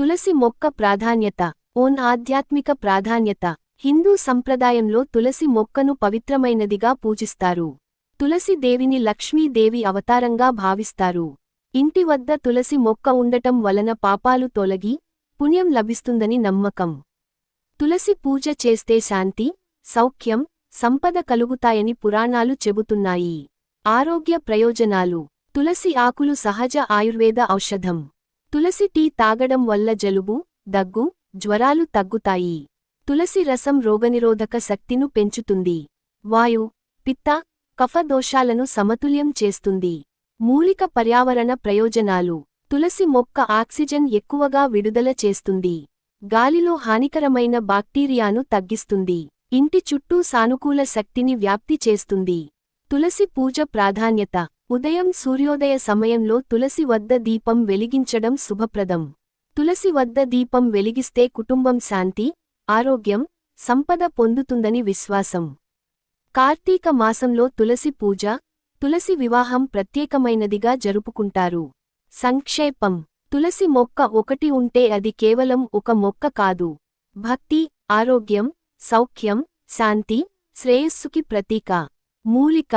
తులసి మొక్క ప్రాధాన్యత ఓన్ ఆధ్యాత్మిక ప్రాధాన్యత. హిందూ సంప్రదాయంలో తులసి మొక్కను పవిత్రమైనదిగా పూజిస్తారు. తులసి దేవిని లక్ష్మీదేవి అవతారంగా భావిస్తారు. ఇంటి వద్ద తులసి మొక్క ఉండటం వలన పాపాలు తొలగి పుణ్యం లభిస్తుందని నమ్మకం. తులసి పూజ చేస్తే శాంతి సౌఖ్యం సంపద కలుగుతాయని పురాణాలు చెబుతున్నాయి. ఆరోగ్య ప్రయోజనాలు. తులసి ఆకులు సహజ ఆయుర్వేద ఔషధం. తులసి టీ తాగడం వల్ల జలుబు దగ్గు జ్వరాలు తగ్గుతాయి. తులసి రసం రోగనిరోధక శక్తిను పెంచుతుంది. వాయు పిత్త కఫ దోషాలను సమతుల్యం చేస్తుంది. మూలిక పర్యావరణ ప్రయోజనాలు. తులసి మొక్క ఆక్సిజన్ ఎక్కువగా విడుదల చేస్తుంది. గాలిలో హానికరమైన బాక్టీరియాను తగ్గిస్తుంది. ఇంటి చుట్టూ సానుకూల శక్తిని వ్యాప్తి చేస్తుంది. తులసి పూజ ప్రాధాన్యత. ఉదయం సూర్యోదయ సమయంలో తులసి వద్ద దీపం వెలిగించడం శుభప్రదం. తులసి వద్ద దీపం వెలిగిస్తే కుటుంబం శాంతి ఆరోగ్యం సంపద పొందుతుందని విశ్వాసం. కార్తీక మాసంలో తులసి పూజ తులసి వివాహం ప్రత్యేకమైనదిగా జరుపుకుంటారు. సంక్షేపం. తులసి మొక్క ఒకటి ఉంటే అది కేవలం ఒక మొక్క కాదు. భక్తి ఆరోగ్యం సౌఖ్యం శాంతి శ్రేయస్సుకి ప్రతీక. మూలిక.